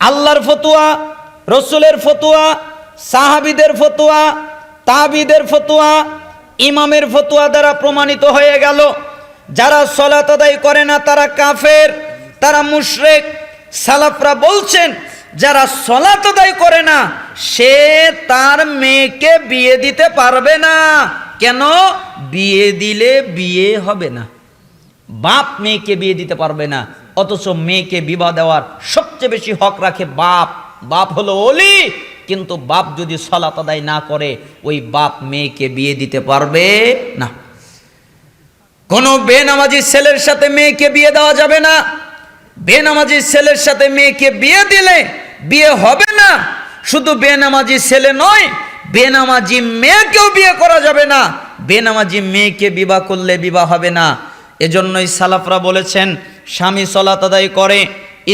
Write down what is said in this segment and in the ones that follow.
আল্লাহর ফতুয়া, রসুলের ফতুয়া, সাহাবিদের ফতুয়া, তাবিদের ফতুয়া, ইমামের ফতুয়া দ্বারা প্রমাণিত হয়ে গেল। যারা সলাত আদায় করে না, তারা কাফের, তারা মুশরেক। সালাফরা বলছেন, যারা সলাত আদায় করে না, সে তার মেয়েকে বিয়ে দিতে পারবে না। কেন? বিয়ে দিলে বিয়ে হবে না। বাপ মেয়েকে বিয়ে দিতে পারবে না। অথচ মেয়েকে বিবাহ দেওয়ার সবচেয়ে বেশি হক রাখে বাপ। বাপ হলো অলি কিন্তু বাপ যদি সলাত আদায় না করে, ওই বাপ মেয়েকে বিয়ে দিতে পারবে না। কোনো বেনামাজি ছেলের সাথে মেয়েকে বিয়ে দেওয়া যাবে না। বেনামাজি ছেলের সাথে মেয়েকে বিয়ে দিলে বিয়ে হবে না। শুধু বেনামাজি ছেলে নয়, বেনামাজি মেয়েকেও বিয়ে করা যাবে না। বেনামাজি মেয়েকে বিবাহ করলে বিবাহ হবে না। এজন্যই সালাফরা বলেছেন স্বামী সলাত আদায় করে,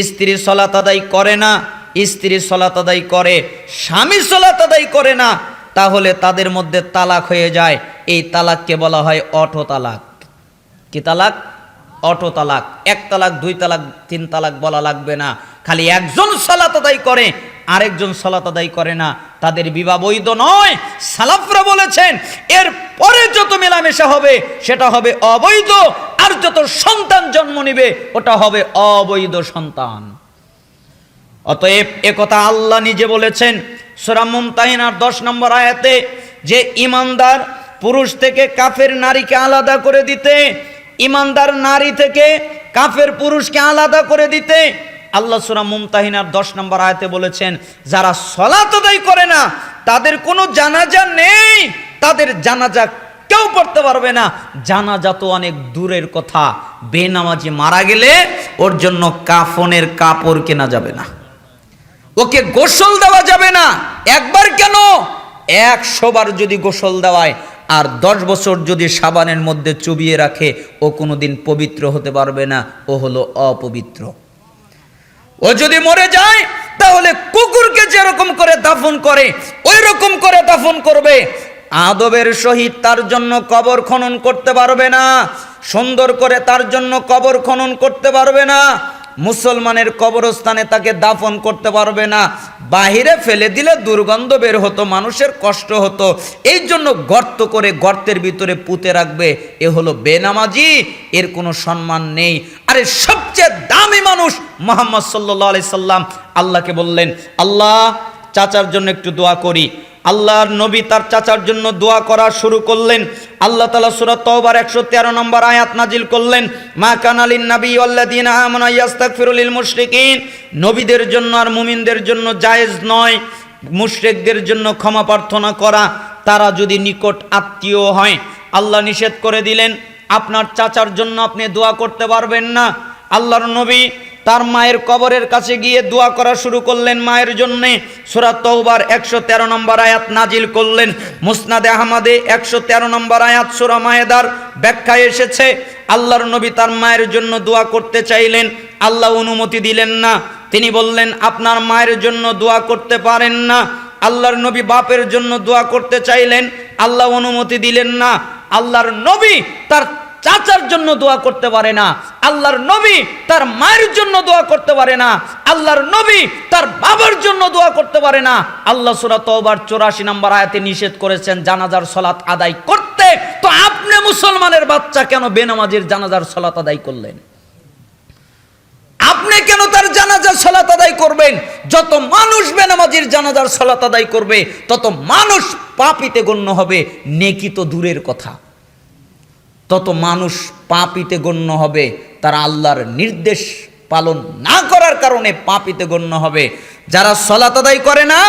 স্ত্রী সলাত আদায় করে না, স্ত্রী সলাত আদায় করে, স্বামী সলাত আদায় করে না, তাহলে তাদের মধ্যে তালাক হয়ে যায়। এই তালাককে বলা হয় অটো তালাক। কি তালাক? অটো তালাক। এক তালাক, দুই তালাক, তিন তালাক বলা লাগবে না। খালি একজন সালাত আদায় করে আরেকজন সালাত আদায় করে না, তাদের বিবাহ বৈধ নয়। সালাফরা বলেছেন, এর পরে যত মেলামেশা হবে, সেটা হবে অবৈধ, আর যত সন্তান জন্ম নিবে, ওটা হবে অবৈধ সন্তান। অতএব একথা আল্লাহ নিজে বলেছেন সোরাম মুমতাহিনার দশ নম্বর আয়াতে, যে ইমানদার পুরুষ থেকে কাফের নারীকে আলাদা করে দিতে, ইমানদার নারী থেকে কাফের পুরুষকে আলাদা করে দিতে আল্লাহ সুরা মুমতাহিনার দশ নম্বর আয়তে বলেছেন, যারা সলাত আদায় করে না, তাদের কোনো জানাজা নেই, তাদের জানাজা কেউ পড়তে পারবে না। জানাজা তো অনেক দূরের কথা। বেনামাজি মারা গেলে ওর জন্য কাফনের কাপড় কেনা যাবে না। ওকে গোসল দেওয়া যাবে না। একবার কেন? একশোবার যদি গোসল দেওয়ায়, আর দশ বছর যদি সাবানের মধ্যে চুবিয়ে রাখে, ও কোনোদিন পবিত্র হতে পারবে না। ও হলো অপবিত্র। ও যদি মরে যায়, তাহলে কুকুরকে যেরকম করে দাফন করে ওই রকম করে দাফন করবে। আদবের সহিত তার জন্য কবর খনন করতে পারবে না, সুন্দর করে তার জন্য কবর খনন করতে পারবে না, মুসলমানের কবরস্থানে তাকে দাফন করতে পারবে না। বাহিরে ফেলে দিলে দুর্গন্ধ বের হতো, মানুষের কষ্ট হতো। এই জন্য গর্ত করে গর্তের ভিতরে পুঁতে রাখবে। এ হলো বেনামাজি, এর কোনো সম্মান নেই। আরে সবচেয়ে দামি মানুষ মোহাম্মদ সাল্লাহ আলি সাল্লাম। আল্লাহকে বললেন, আল্লাহ, চাচার জন্য একটু দোয়া করি। আল্লাহর নবী তার চাচার জন্য দোয়া করা শুরু করলেন। আল্লাহ তালা সুরত তওবার একশো তেরো নম্বর আয়াত নাজিল করলেন। মা কানালিন নবী আল্লাদিন আমনা ইয়াস্তাগফিরুল মুশরিকিন। নবীদের জন্য আর মুমিনদের জন্য জায়েজ নয়। মুশরিকদের জন্য ক্ষমা প্রার্থনা করা। তারা যদি নিকট আত্মীয় হয়, আল্লাহ নিষেধ করে দিলেন, আপনার চাচার জন্য আপনি দোয়া করতে পারবেন না। আল্লাহর নবী তার মায়ের কবরের কাছে গিয়ে দোয়া করা শুরু করলেন মায়ের জন্যে। সুরাত তৌবার একশো তেরো নম্বর আয়াত নাজিল করলেন। মুসনাদে আহমদে একশো তেরো নম্বর আয়াত সুরা মায়েদার ব্যাখ্যায় এসেছে। আল্লাহর নবী তার মায়ের জন্য দোয়া করতে চাইলেন। আল্লাহ অনুমতি দিলেন না। তিনি বললেন, আপনার মায়ের জন্য দোয়া করতে পারেন না। আল্লাহর নবী বাপের জন্য দোয়া করতে চাইলেন। আল্লাহ অনুমতি দিলেন না। আল্লাহর নবী তার চাচার জন্য দোয়া করতে পারে না। আল্লাহর নবী তার মায়ের জন্য দোয়া করতে পারে না, আল্লাহর নবী তার বাবার জন্য দোয়া করতে পারে না। আল্লাহ সুরা তওবার চৌরাশি নম্বর আয়াতে নিষেধ করেছেন, জানাজার সলাত আদায় করতে। তো আপনি মুসলমানের বাচ্চা কেন বেনামাজির জানাজার সলাত আদায় করলেন? আপনি কেন তার জানাজার সলাত আদায় করবেন? যত মানুষ বেনামাজির জানাজার সলাত আদায় করবে, তত মানুষ পাপিতে গণ্য হবে, নেকি তো দূরের কথা। তত মানুষ পাপিতে গণ্য হবে তারা আল্লাহর নির্দেশ পালন না করার কারণে পাপিতে গণ্য হবে। যারা সলাত আদায় করে না,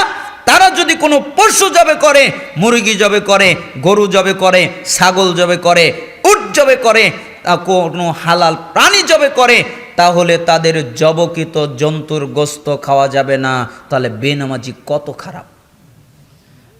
তারা যদি কোনো পশু জবে করে, মুরগি জবে করে, গরু জবে করে, ছাগল জবে করে, উট জবে করে কোনো হালাল প্রাণী জবে করে, তাহলে তাদের জবকিত জন্তুর গোস্ত খাওয়া যাবে না। তাহলে বেনামাজি কত খারাপ।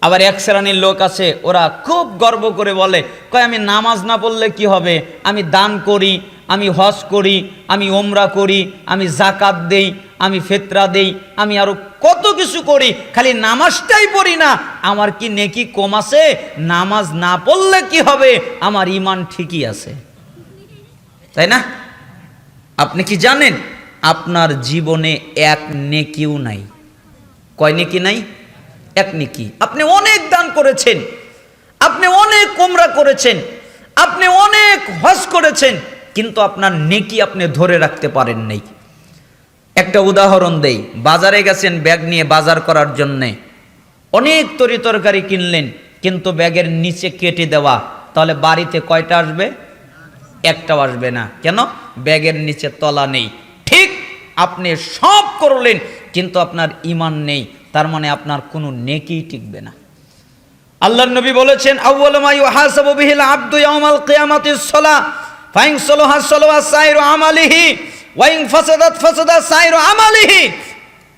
আবার এক শ্রেণির লোক আছে, ওরা খুব গর্ব করে বলে, কয়, আমি নামাজ না পড়লে কি হবে? আমি দান করি আমি হজ করি, আমি ওমরা করি, আমি জাকাত দেই, আমি ফেতরা দেই, আমি আরও কত কিছু করি, খালি নামাজটাই পড়ি না। আমার কি নেকি কম আছে? নামাজ না পড়লে কি হবে? আমার ইমান ঠিকই আছে। তাই না? আপনি কি জানেন, আপনার জীবনে এক নেকিও নাই? কয় নেকি নাই? এক নেকি। আপনি অনেক দান করেছেন, আপনি অনেক কোমরা করেছেন, আপনি অনেক হজ করেছেন কিন্তু আপনার নেকি আপনি ধরে রাখতে পারেন নাই। একটা উদাহরণ দেই, বাজারে গেছেন ব্যাগ নিয়ে বাজার করার জন্যে। অনেক তরি তরকারি কিনলেন, কিন্তু ব্যাগের নিচে কেটে দেওয়া, তাহলে বাড়িতে কয়টা আসবে? একটাও আসবে না। কেন? ব্যাগের নিচে তলা নেই। ঠিক আপনি সব করলেন, কিন্তু আপনার ইমান নেই, তার মানে আপনার কোনো নেকিই টিকবে না। আল্লাহ নবী বলেছেন, আউয়ালু মা ইউহাসাবু বিহিল আবদু ইয়াউমাল কিয়ামাতিস সালাহ। ফাইন সালাহা সালাহা সাইরু আমালিহি ওয়াইন ফাসাদাত ফাসাদা সাইরু আমালিহি।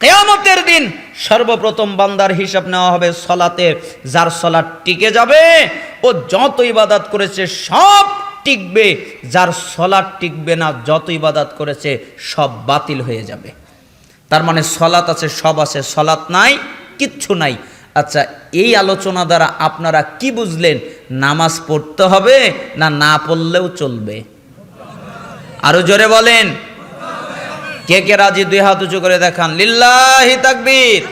কিয়ামতের দিন সর্বপ্রথম বান্দার হিসাব নেওয়া হবে সলাতের যার সলাৎ টিকে যাবে ও যত ইবাদত করেছে সব টিকবে, যার সলাৎ টিকবে না, যত ইবাদত করেছে সব বাতিল হয়ে যাবে। তার মানে সলাৎ আছে, সব আছে, সলাৎ নাই, কিচ্ছু নাই। আচ্ছা এই আলোচনা দ্বারা আপনারা কি বুঝলেন? নামাজ পড়তে হবে না না পড়লেও চলবে? আরও জোরে বলেন। কে কে রাজি? দুই হাত উঁচু করে দেখান। লিল্লাহি তাকবীর।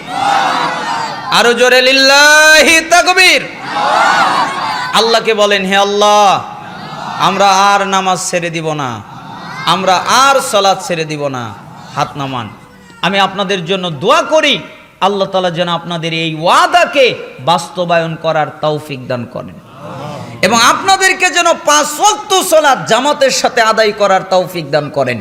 আরও জোরে, লিল্লাহি তাকবীর। আল্লাহকে বলেন, হে আল্লাহ, আমরা আর নামাজ ছেড়ে দিব না। আমরা আর সলাৎ ছেড়ে দিব না। হাত নামান। আমি আপনাদের জন্য দোয়া করি। আল্লাহ তালা যেন আপনাদের এই ওয়াদাকে বাস্তবায়ন করার তৌফিক দান করেন। এবং আপনাদেরকে যেন পাঁচ ওয়াক্ত সলাৎ জামাতের সাথে আদায় করার তৌফিক দান করেন।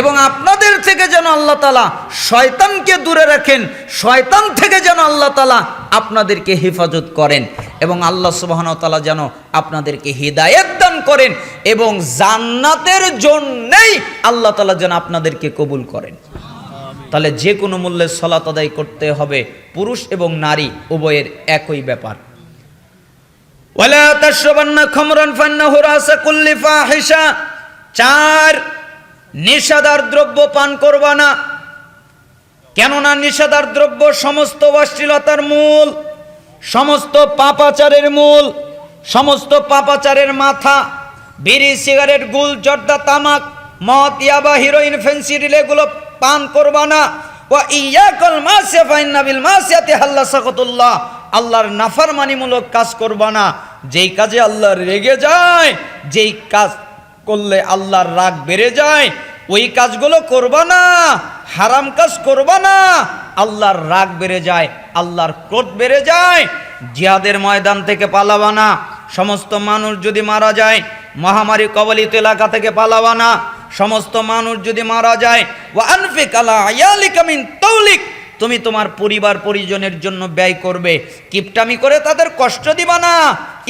এবং আপনাদের থেকে যেন আল্লাহ তালা শয়তানকে দূরে রাখেন, শয়তান থেকে যেন আল্লাহ তালা আপনাদেরকে হেফাজত করেন এবং আল্লাহ সুবাহন তালা যেন আপনাদেরকে হৃদায়ত দান করেন এবং জান্নাতের জন্যেই আল্লাহ তালা যেন আপনাদেরকে কবুল করেন। তাহলে যে কোনো মূল্যে সলাত আদায় করতে হবে। পুরুষ এবং নারী, উভয়ের একই ব্যাপার। চার নেশাদার দ্রব্য পান করবা না। কেননা নেশাদার দ্রব্য সমস্ত অশ্লীলতার মূল, সমস্ত পাপাচারের মূল, সমস্ত পাপাচারের মাথা, বিড়ি, সিগারেট, গুল, জর্দা, তামাক, মদ, ইয়াবা, হিরোইন ফেন্সিডিল এগুলো পান করবা না। ওয়া ইয়াকাল মাসিয়া ফাইন্না বিল মাসিয়াতি হাল্লা সাকাতুল্লাহ। আল্লাহর নাফরমানিমূলক কাজ করবা না। যেই কাজে আল্লাহ রেগে যায়, যেই কাজ করলে আল্লাহর রাগ বেড়ে যায়, ওই কাজগুলো করবা না, হারাম কাজ করবা না। আল্লাহর রাগ বেড়ে যায়, আল্লাহর ক্রোধ বেড়ে যায়, জিহাদের ময়দান থেকে পালাবা না। সমস্ত মানুষ যদি মারা যায়, মহামারী কবলিত এলাকা থেকে পালাবা না। সমস্ত মানুষ যদি মারা যায় মিন তৌলিক, তুমি তোমার পরিবার পরিজনের জন্য ব্যয় করবে। কিপটামি করে তাদের কষ্ট দিবা না।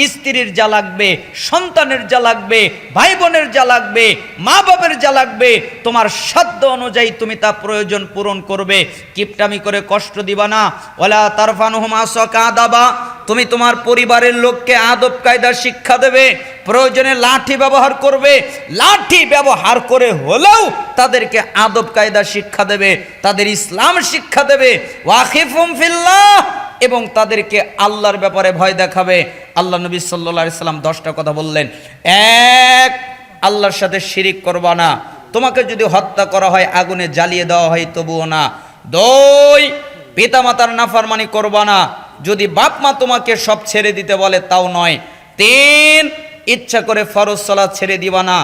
স্ত্রীর যা লাগবে, সন্তানের যা লাগবে ভাই বোনের যা লাগবে মা বাবার যা লাগবে, তোমার সাধ্য অনুযায়ী তুমি তা প্রয়োজন পূরণ করবে। কিপটামি করে কষ্ট দিবা না। ওলা তারফানুহুমা সকা দাবা তুমি তোমার পরিবারের লোককে আদব কায়দার শিক্ষা দেবে। প্রয়োজনে লাঠি ব্যবহার করবে। লাঠি ব্যবহার করে হলেও তাদেরকে আদব কায়দা শিক্ষা দেবে, তাদের ইসলাম শিক্ষা দেবে। ওয়াকিফুম ফিল্লাহ, এবং তাদেরকে আল্লাহর ব্যাপারে ভয় দেখাবে। আল্লাহ নবী সাল্লা সাল্লাম দশটা কথা বললেন। এক, আল্লাহর সাথে শিরিক করবা না। তোমাকে যদি হত্যা করা হয়, আগুনে জ্বালিয়ে দেওয়া হয়, তবুও না। দুই, পিতামাতার নাফরমানি করবা না। যদি বাপ মা তোমাকে সব ছেড়ে দিতে বলে, তাও নয়। তিন ইচ্ছা করে ফরজ সলাদ ছেড়ে দিবা না।